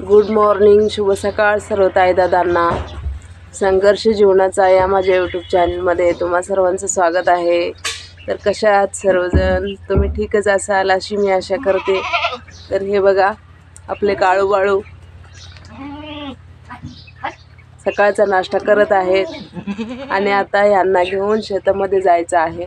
Good morning शुभ सकाळ सर्व ताईदादांना. संघर्ष जीवनाचा या माझ्या यूट्यूब चॅनलमध्ये तुम्हा सर्वांचं स्वागत आहे. तर कशा आहात सर्वजण? तुम्ही ठीकच असाल अशी मी आशा करते. तर हे बघा आपले काळू बाळू सकाळचा नाश्ता करत आहेत. आणि आता यांना घेऊन शेतामध्ये जायचं आहे.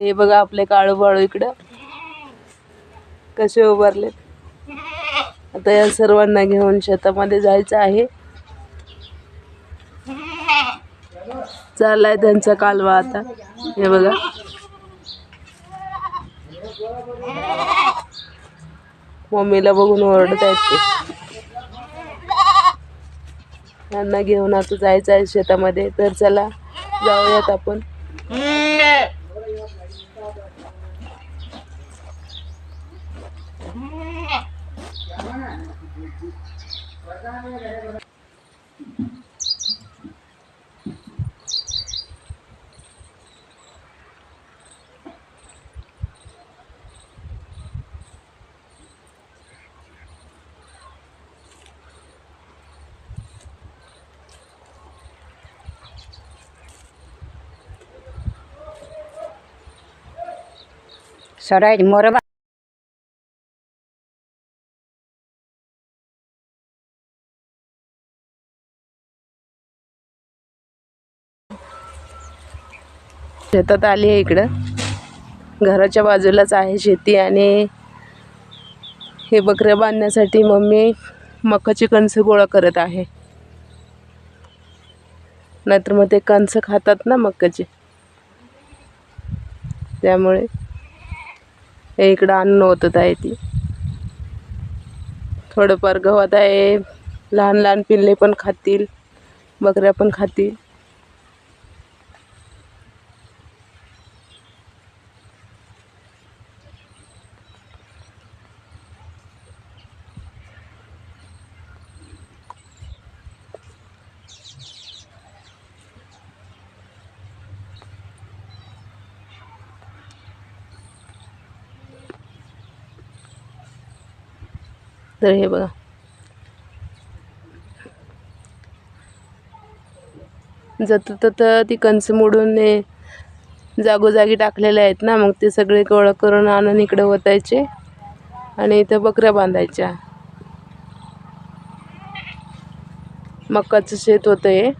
हे बघा आपले काळू बाळू इकडं. कसे उभारले आता या सर्वांना घेऊन शेतामध्ये जायचं आहे. चाललाय त्यांचा कालवा आता. हे बघा. मम्मीला बघून ओरडत आहेत ते. त्यांना घेऊन आता जायचं आहे शेतामध्ये. तर चला जाऊयात आपण. Saudara mora शेतात आली आहे इकडं. घराच्या बाजूलाच आहे शेती आणि हे बकऱ्या बांधण्यासाठी मम्मी मकाची कणसं गोळा करत आहे. नाहीतर मग ते कणसं खातात ना मकाचे त्यामुळे हे इकडं अन्न होतत आहे ती. थोडंफार गवत आहे लहान लहान पिल्ले पण खातील बकऱ्या पण खातील. तर हे बघा. जात तर ती कंस मोडून हे जागोजागी टाकलेले आहेत ना मग ते सगळे गोळा करून आणून इकडे ओतायचे आणि इथं बकऱ्या बांधायच्या. मकाचं शेत होतं हे.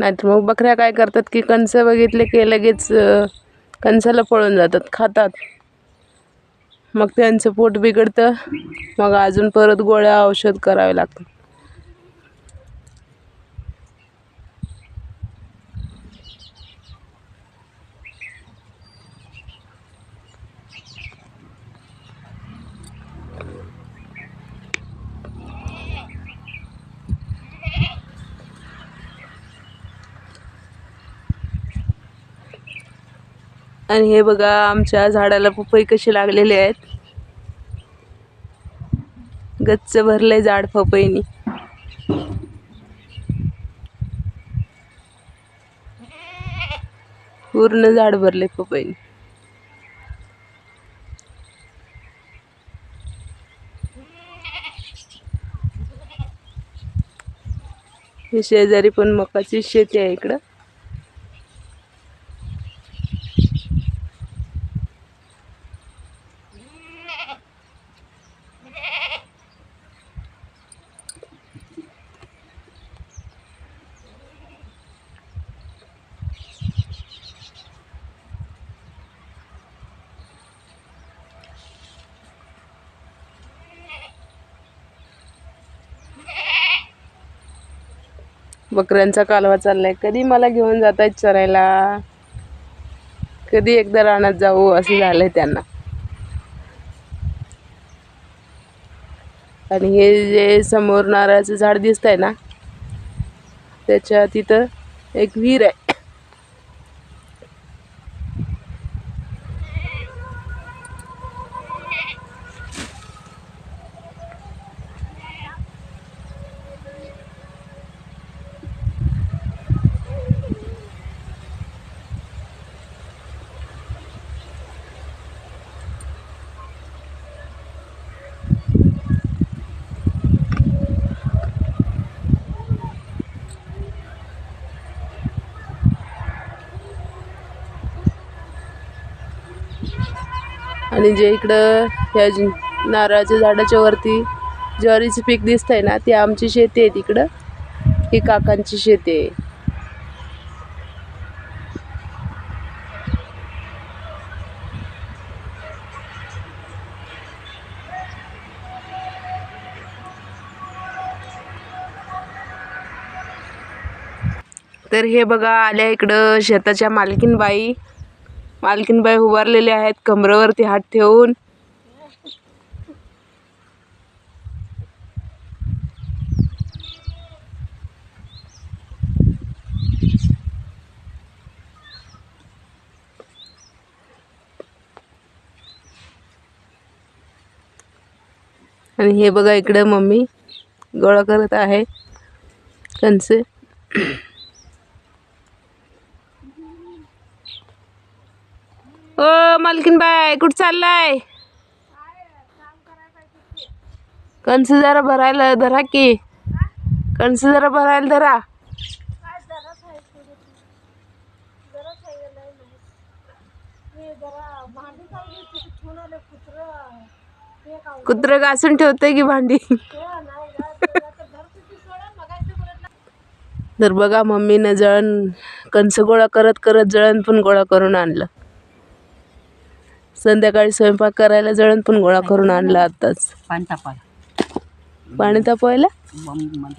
नाहीतर मग बकऱ्या काय करतात की कणसं बघितले की लगेच कणसाला पळून जातात खातात. मग त्यांचं पोट बिघडतं. मग अजून परत गोळ्या औषध करावे लागतं आणि हे बघा आमच्या झाडाला पपई कशी लागलेले आहेत. गच्च भरले झाड पपईनी. पूर्ण झाड भरले पपईनी. हे शेजारी पण मकाची शेती आहे इकडं. बकऱ्यांचा कालवा चाललाय. कधी मला घेऊन जात आहेत चरायला? कधी एकदा रानात जाऊ असं झालंय त्यांना. आणि हे जे समोर नारळाचं झाड दिसत आहे ना त्याच्या तिथं एक विहीर आहे. आणि जे इकडं ह्या नारळाच्या झाडाच्या वरती ज्वारीचं पीक दिसतंय ना ती आमची शेती आहे तिकडं. ही काकांची शेती आहे. तर हे बघा आल्या इकडं शेताच्या मालकीनबाई. मालकीनबाई उभारलेले आहेत कमरेवरती हात ठेवून. आणि हे बघा इकडे मम्मी गोळा करत आहे. कणसे. ओ मालकीन बाय कुठं चाललाय? कणस जरा भरायला धरा की. कणस जरा भरायला धरा. कुत्र घासून ठेवते की भांडी? तर बघा मम्मीनं जळण कणस गोळा करत करत जळण पण गोळा करून आणलं. संध्याकाळी स्वयंपाक करायला जळण पण गोळा करून आणलं आताच पाणी तापायला. पाणी तापवायला? घालायला.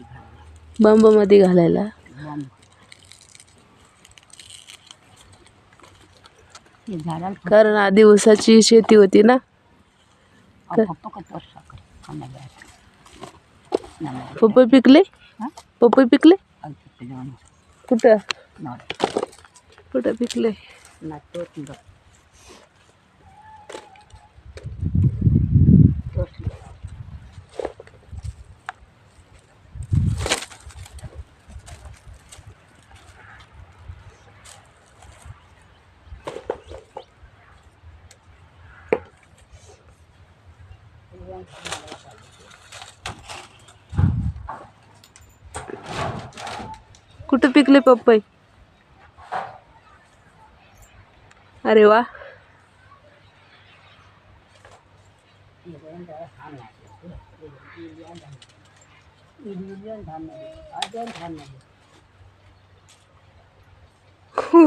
बंबमध्ये घालायला. बंब. हे झाडाला कारण आधी ऊसाची शेती होती ना. फक्त वर्ष पपई पिकले? हां? पपई पिकले? कुठं? कुठं पिकले? नाटो कुठं पिकले पपई अरे वा.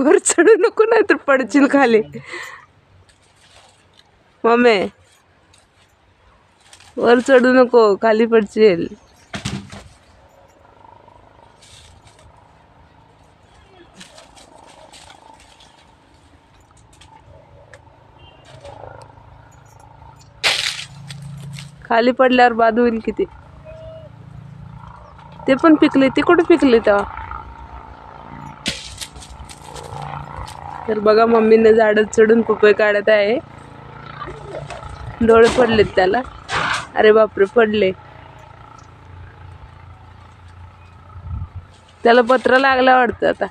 वर चढू नको नाही तर पडशील खाली. मम्मी वर चढू नको खाली पडशील. खाली पडल्यावर बाद होईल किती? ते पण पिकले ते कुठे पिकले तेव्हा? तर बघा मम्मीने झाडं चढून पपई काढत आहे. डोळे पडलेत त्याला. अरे बापरे पडले. त्याला पत्र लागला वाटतं आता.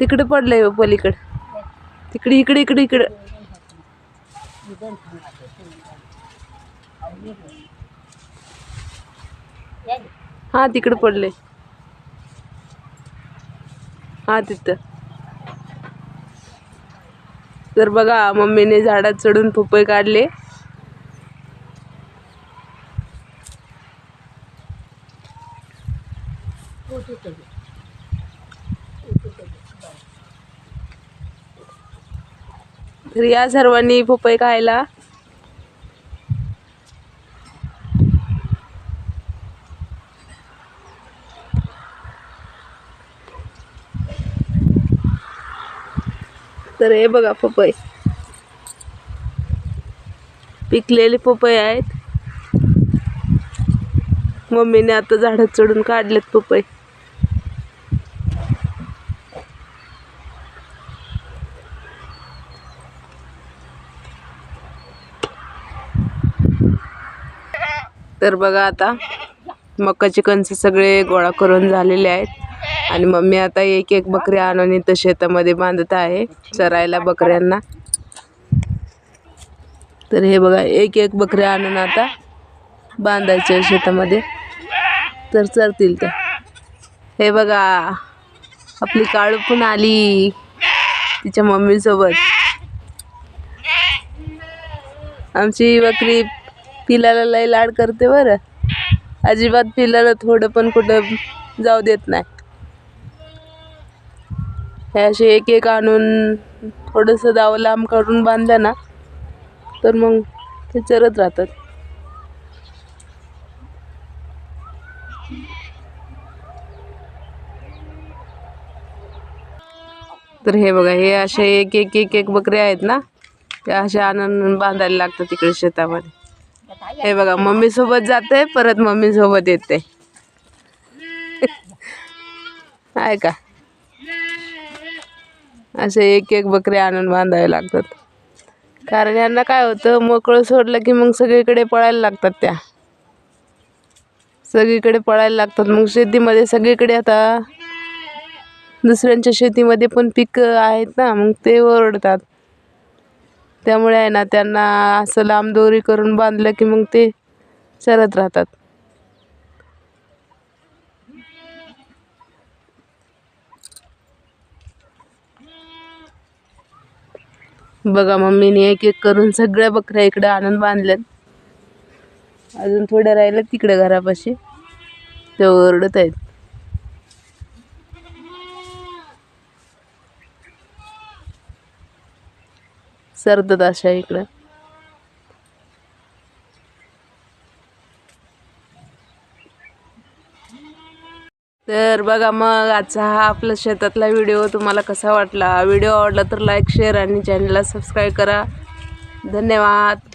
तिकडे पडलंय पलीकडे. तिकडे इकडे इकडे इकडे. हा तिकडे पडले. हा तिथं. तर बघा मम्मीने झाडात चढून पपई काढले. रिया सर्वांनी पोपय खायला. तर हे बघा पपई पिकलेले पपई आहेत. मम्मीने आता झाडं चढून काढलेत पपई तर बघा आता मकाचे कणसे सगळे गोळा करून झालेले आहेत. आणि मम्मी आता एक एक बकरी आणून इथं शेतामध्ये बांधत आहे चरायला बकऱ्यांना. तर हे बघा एक एक बकरी आणून आता बांधायचे शेतामध्ये. तर चरतील त्या हे बघा आपली काळू पण आली तिच्या मम्मीसोबत. आमची बकरी पिलाला लय लाड करते बरं. अजिबात पिलाला थोडं पण कुठं जाऊ देत नाही. हे असे एक एक आणून थोडंसं दाव लांब काढून बांधलं ना तर मग ते चरत राहतात. तर हे बघा हे असे एक एक एक एक बकरे आहेत ना ते असे आणून बांधायला लागतात तिकडे शेतामध्ये. हे बघा मम्मी सोबत जाते परत मम्मी सोबत येते. आहे का? असे एक एक बकरे आणून बांधावे लागतात. कारण यांना काय होतं मोकळं सोडलं की मग सगळीकडे पळायला लागतात त्या. सगळीकडे पळायला लागतात. मग शेतीमध्ये सगळीकडे आता दुसऱ्यांच्या शेतीमध्ये पण पिकं आहेत ना मग ते ओरडतात. त्यामुळे आहे ना त्यांना असं लांब दोरी करून बांधलं की मग ते चरत राहतात. बघा मम्मीने एक एक करून सगळ्या बकऱ्या इकडे आणून बांधल्यात. अजून थोड्या राहिल्या तिकडे घरापाशी. ते ओरडत आहेत. सरतात अशा इकडं. तर बघा मग आजचा हा आपला शेतातला व्हिडिओ तुम्हाला कसा वाटला? व्हिडिओ आवडला तर लाईक शेअर आणि चॅनलला सबस्क्राईब करा. धन्यवाद.